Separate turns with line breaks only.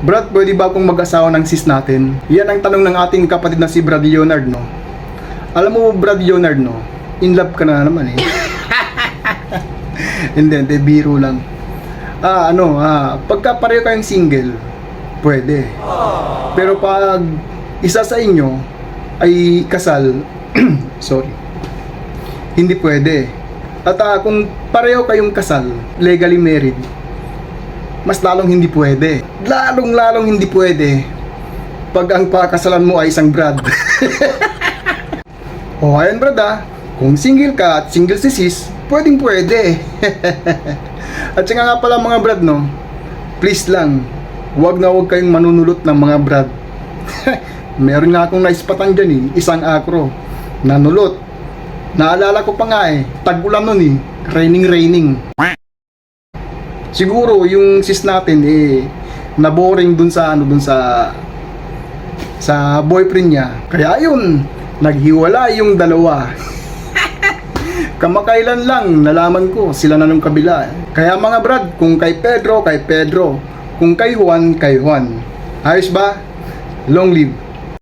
Brad, pwede ba akong mag-asawa ng sis natin? Yan ang tanong ng ating kapatid na si Brad Leonard, no? Alam mo, Brad Leonard, no? In love ka na naman, eh. hindi, hindi, biro lang. Ah, ano, ah, pagka pareho kayong single, pwede. Pero pag isa sa inyo ay kasal, sorry, hindi pwede. At ah, kung pareho kayong kasal, legally married, mas lalong hindi pwede. Lalong lalong hindi pwede pag ang pakasalan mo ay isang Brad. o ayan Brad ah, kung single ka at single si sis, pwedeng pwede. at saka nga pala mga Brad no, please lang, wag na wag kayong manunulot ng mga Brad. Meron nga akong naispatan dyan eh, isang akro, nanulot. Naalala ko pa nga eh, tag-ulan nun eh, raining raining. Siguro yung sis natin eh naboring dun sa ano dun sa sa boyfriend niya. Kaya yun, naghiwala yung dalawa. Kamakailan lang nalaman ko sila na nung kabila. Kaya mga brad, kung kay Pedro, kay Pedro. Kung kay Juan, kay Juan. Ayos ba? Long live